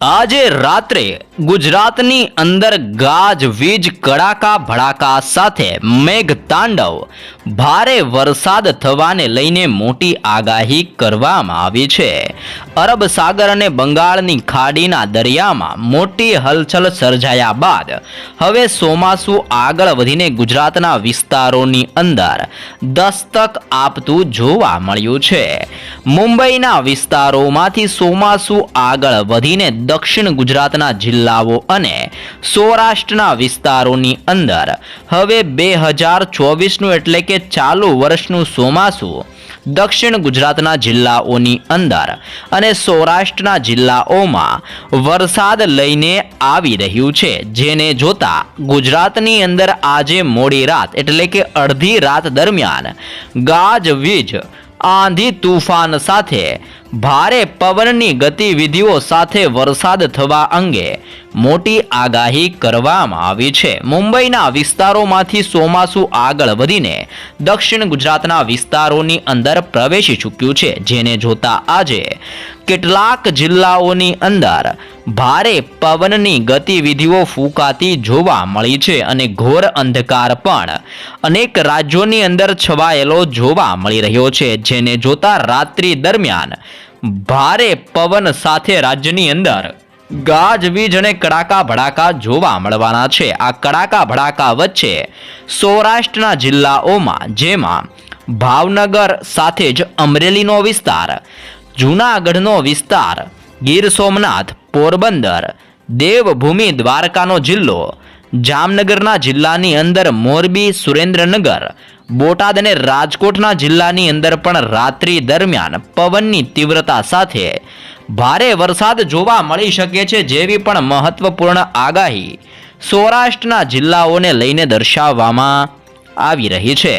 આજે રાત્રે ગુજરાતની અંદર ગાજ, વીજ, કડાકા, ભડાકા સાથે મેઘ તાંડવ, ભારે વરસાદ થવાને લઈને મોટી આગાહી કરવામાં આવી છે. અરબ સાગર અને બંગાળની ખાડીના દરિયામાં મોટી હલચલ સર્જાયા બાદ હવે ચોમાસું આગળ વધીને ગુજરાતના વિસ્તારોની અંદર દસ્તક આપતું જોવા મળ્યું છે. મુંબઈના વિસ્તારોમાંથી ચોમાસું આગળ વધીને દક્ષિણ ગુજરાતના જિલ્લાઓ અને સૌરાષ્ટ્રના વિસ્તારોની અંદર. હવે બે હજાર ચોવીસનું એટલે કે ચાલુ વર્ષનું ચોમાસું દક્ષિણ ગુજરાતના જિલ્લાઓની અંદર અને સૌરાષ્ટ્રના જિલ્લાઓમાં વરસાદ લઈને આવી રહ્યું છે. જેને જોતા ગુજરાતની અંદર આજે મોડી રાત એટલે કે અડધી રાત દરમિયાન ગાજવીજ આંધી તુફાન સાથે. ભારે પવનની ગતિવિધિઓ સાથે વરસાદ થવા અંગે મોટી આગાહી કરવામાં આવી છે. મુંબઈના વિસ્તારોમાંથી ચોમાસું આગળ વધીને દક્ષિણ ગુજરાતના વિસ્તારોની અંદર પ્રવેશી ચૂક્યું છે, જેને જોતા આજે કેટલાક જિલ્લાઓની અંદર ભારે પવનની ગતિવિધિઓ ફૂંકાતી જોવા મળી છે અને ઘોર અંધકાર પણ અનેક રાજ્યોની અંદર છવાયેલો જોવા મળી રહ્યો છે, જેને જોતા રાત્રિ દરમિયાન ભારે પવન સાથે રાજ્યની અંદર ગાજવીજ અને કડાકા ભડાકા જોવા મળવાના છે. આ કડાકા ભડાકા વચ્ચે સૌરાષ્ટ્રના જિલ્લાઓમાં જેમાં ભાવનગર સાથે જ અમરેલીનો વિસ્તાર જૂનાગઢનો વિસ્તાર, ગીર સોમનાથ, પોરબંદર, દેવભૂમિ દ્વારકાનો જિલ્લો, જામનગરના જિલ્લાની અંદર મોરબી, સુરેન્દ્રનગર, બોટાદ અને રાજકોટના જિલ્લાની અંદર પણ રાત્રિ દરમિયાન પવનની તીવ્રતા સાથે ભારે વરસાદ જોવા મળી શકે છે જેવી પણ મહત્વપૂર્ણ આગાહી સૌરાષ્ટ્રના જિલ્લાઓને લઈને દર્શાવવામાં આવી રહી છે.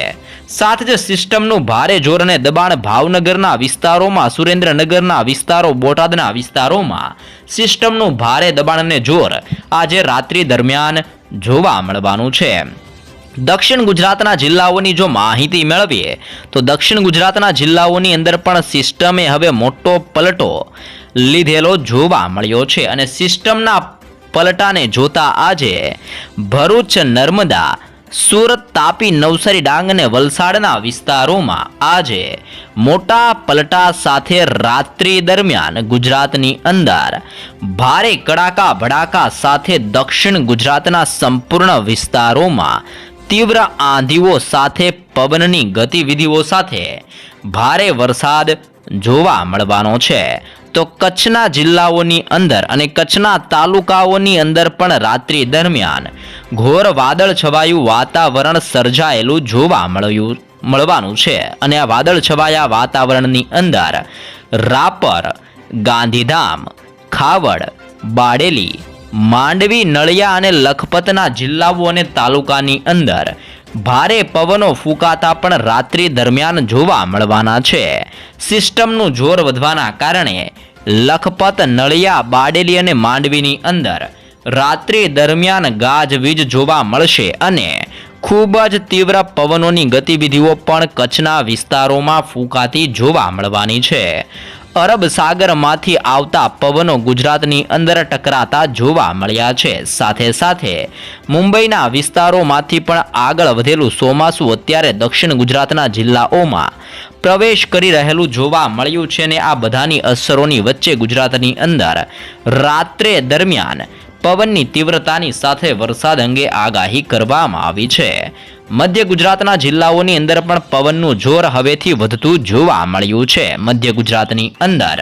સાથે જ સિસ્ટમનું ભારે જોર અને દબાણ ભાવનગરના વિસ્તારોમાં, સુરેન્દ્રનગરના વિસ્તારો, બોટાદના વિસ્તારોમાં સિસ્ટમનું ભારે દબાણ અને જોર આજે રાત્રિ દરમિયાન જોવા મળવાનું છે. દક્ષિણ ગુજરાતના જિલ્લાઓની જો માહિતી મેળવીએ, તો દક્ષિણ ગુજરાતના જિલ્લાઓની અંદર પણ સિસ્ટમે હવે મોટો પલટો લીધેલો જોવા મળ્યો છે અને સિસ્ટમના પલટાને જોતા આજે ભરૂચ, નર્મદા સુરત તાપી નવસારી ડાંગ અને વલસાડના વિસ્તારોમાં આજે મોટા પલટા સાથે રાત્રિ દરમિયાન ગુજરાતની અંદર ભારે કડાકા ભડાકા સાથે દક્ષિણ ગુજરાતના સંપૂર્ણ વિસ્તારોમાં તીવ્ર આંધીઓ સાથે પવનની ગતિવિધિઓ સાથે ભારે વરસાદ જોવા મળવાનો છે. તો કચ્છના જિલ્લાઓની અંદર અને કચ્છના તાલુકાઓની અંદર પણ રાત્રિ દરમિયાન ઘોર વાદળ છવાયું વાતાવરણ સર્જાયેલું જોવા મળ્યું, મળવાનું છે. અને આ વાદળ છવાયા વાતાવરણની અંદર રાપર, ગાંધીધામ, ખાવડ, બાડેલી, માંડવી, નળિયા અને લખપતના જિલ્લાઓ અને તાલુકાની અંદર ભારે પવનો ફૂંકાતા પણ રાત્રિ દરમિયાન જોવા મળવાના છે. સિસ્ટમનું જોર વધવાના કારણે લખપત, નળિયા, બાડેલી અને માંડવીની અંદર. રાત્રિ દરમિયાન ગાજવીજ જોવા મળશે અને ખૂબ જ તીવ્ર પવનોની ગતિવિધિઓ પણ કચ્છના વિસ્તારોમાં ફૂંકાતી જોવા મળવાની છે. અરબ સાગરમાંથી આવતા પવનો ગુજરાતની અંદર ટકરાતા જોવા મળ્યા છે. સાથે સાથે મુંબઈના વિસ્તારોમાંથી પણ આગળ વધેલું ચોમાસું અત્યારે દક્ષિણ ગુજરાતના જિલ્લાઓમાં પ્રવેશ કરી રહેલું જોવા મળ્યું છે અને આ બધાની અસરોની વચ્ચે ગુજરાતની અંદર રાત્રે દરમિયાન પવનની તીવ્રતાની સાથે વરસાદ અંગે આગાહી કરવામાં આવી છે. મધ્ય ગુજરાતના જિલ્લાઓની અંદર પણ પવનનું જોર હવેથી વધતું જોવા મળ્યું છે. મધ્ય ગુજરાતની અંદર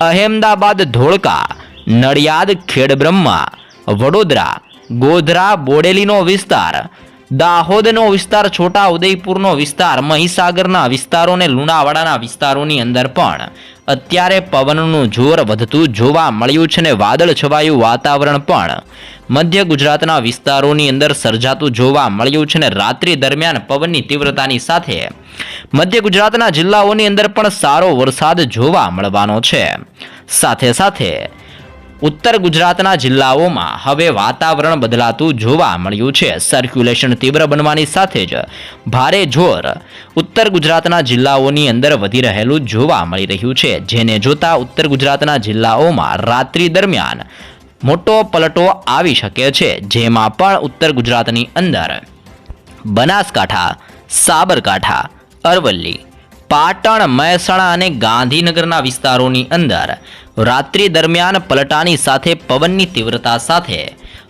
અહેમદાબાદ, ધોળકા, નડિયાદ, ખેડબ્રહ્મા, વડોદરા, ગોધરા, બોડેલીનો વિસ્તાર દાહોદનો વિસ્તાર છોટા ઉદયપુરનો વિસ્તાર, મહીસાગરના વિસ્તારો અને લુણાવાડાના વિસ્તારોની અંદર પણ અત્યારે પવનનું જોર વધતું જોવા મળ્યું છે ને વાદળ છવાયું વાતાવરણ પણ મધ્ય ગુજરાતના વિસ્તારોની અંદર સર્જાતું જોવા મળ્યું છે ને રાત્રિ દરમિયાન પવનની તીવ્રતાની સાથે મધ્ય ગુજરાતના જિલ્લાઓની અંદર પણ સારો વરસાદ જોવા મળવાનો છે. સાથે સાથે ઉત્તર ગુજરાતના જિલ્લાઓમાં હવે વાતાવરણ બદલાતું જોવા મળ્યું છે. સર્ક્યુલેશન તીવ્ર બનવાની સાથે જ ભારે જોર ઉત્તર ગુજરાતના જિલ્લાઓની અંદર વધી રહેલું જોવા મળી રહ્યું છે. જેને જોતા ઉત્તર ગુજરાતના જિલ્લાઓમાં રાત્રિ દરમિયાન મોટો પલટો આવી શકે છે. જેમાં પણ ઉત્તર ગુજરાતની અંદર બનાસકાંઠા, સાબરકાંઠા, અરવલ્લી પાટણ, મહેસાણા અને ગાંધીનગરના વિસ્તારોની અંદર રાત્રિ દરમિયાન પલટાની સાથે પવનની તીવ્રતા સાથે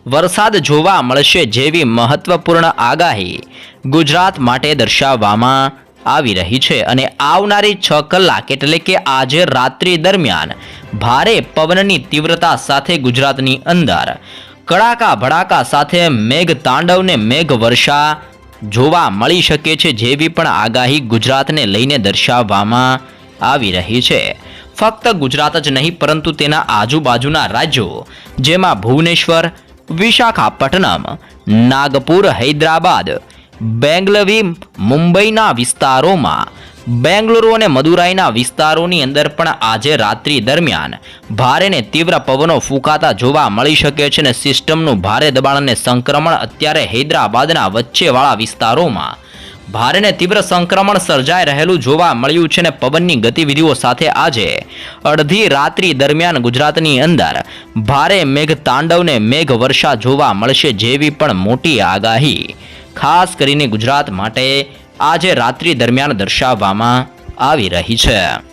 વરસાદ જોવા મળશે જેવી મહત્વપૂર્ણ આગાહી ગુજરાત માટે દર્શાવવામાં આવી રહી છે અને આવનારી છ કલાક એટલે કે આજે રાત્રિ દરમિયાન ભારે પવનની તીવ્રતા સાથે ગુજરાતની અંદર કડાકા ભડાકા સાથે મેઘ તાંડવને મેઘ વર્ષા જોવા મળી શકે છે જેવી પણ આગાહી ગુજરાતને લઈને દર્શાવવામાં આવી રહી છે. ફક્ત ગુજરાત જ નહીં, પરંતુ તેના આજુબાજુના રાજ્યો, જેમાં ભુવનેશ્વર, વિશાખાપટ્ટનમ, નાગપુર, હૈદરાબાદ, બેંગલવી, મુંબઈના વિસ્તારોમાં બેંગલુરુ અને મદુરાઈના વિસ્તારોની અંદર પણ આજે રાત્રિ દરમિયાન ભારે ને તીવ્ર પવનો ફૂંકાતા જોવા મળી શકે છે અને સિસ્ટમનું ભારે દબાણ અને સંક્રમણ અત્યારે હૈદરાબાદના વચ્ચેવાળા વિસ્તારોમાં ભારે ને તીવ્ર સંક્રમણ સર્જાઈ રહેલું જોવા મળ્યું છે અને પવનની ગતિવિધિઓ સાથે આજે અડધી રાત્રિ દરમિયાન ગુજરાતની અંદર ભારે મેઘ તાંડવને મેઘ વર્ષા જોવા મળશે જેવી પણ મોટી આગાહી. ખાસ કરીને ગુજરાત માટે આજે રાત્રિ દરમિયાન દર્શાવવામાં આવી રહી છે.